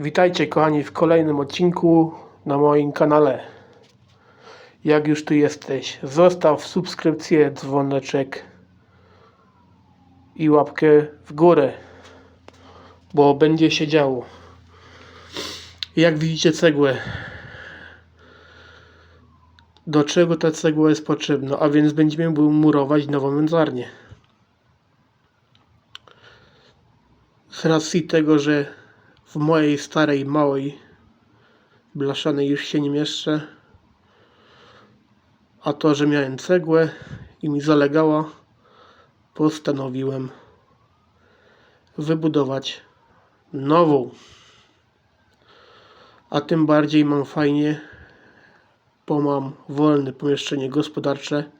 Witajcie kochani w kolejnym odcinku na moim kanale. Jak już tu jesteś, zostaw subskrypcję, dzwoneczek i łapkę w górę, bo będzie się działo. Jak widzicie cegłę. Do czego ta cegła jest potrzebna? A więc będziemy murować nową wędzarnię. Z racji tego, że w mojej starej, małej, blaszanej już się nie mieszczę, a to, że miałem cegłę i mi zalegała, postanowiłem wybudować nową. A tym bardziej mam fajnie, bo mam wolne pomieszczenie gospodarcze,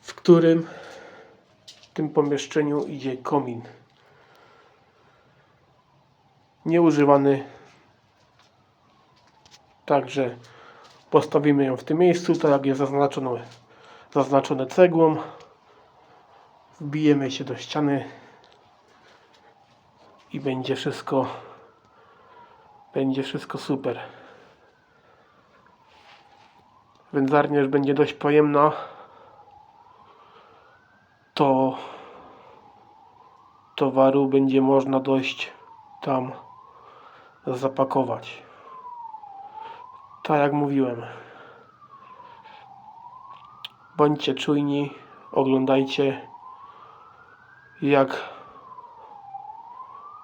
w którym w tym pomieszczeniu idzie komin. Nieużywany. Także postawimy ją w tym miejscu, tak jak jest zaznaczone, zaznaczone cegłą. Wbijemy się do ściany i będzie wszystko będzie wszystko super. Wędzarnia już będzie dość pojemna. To towaru będzie można dość tam zapakować. Tak jak mówiłem. Bądźcie czujni, oglądajcie jak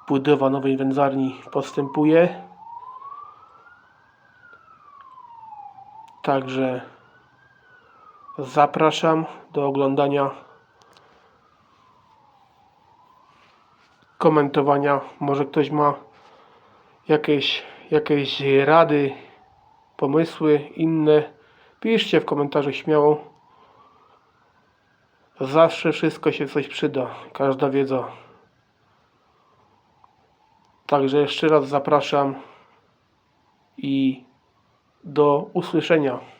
budowa nowej wędzarni postępuje. Także zapraszam do oglądania, komentowania. Może ktoś ma jakieś, jakieś rady, pomysły inne. Piszcie w komentarzu śmiało. Zawsze wszystko się coś przyda. Każda wiedza. Także jeszcze raz zapraszam i do usłyszenia.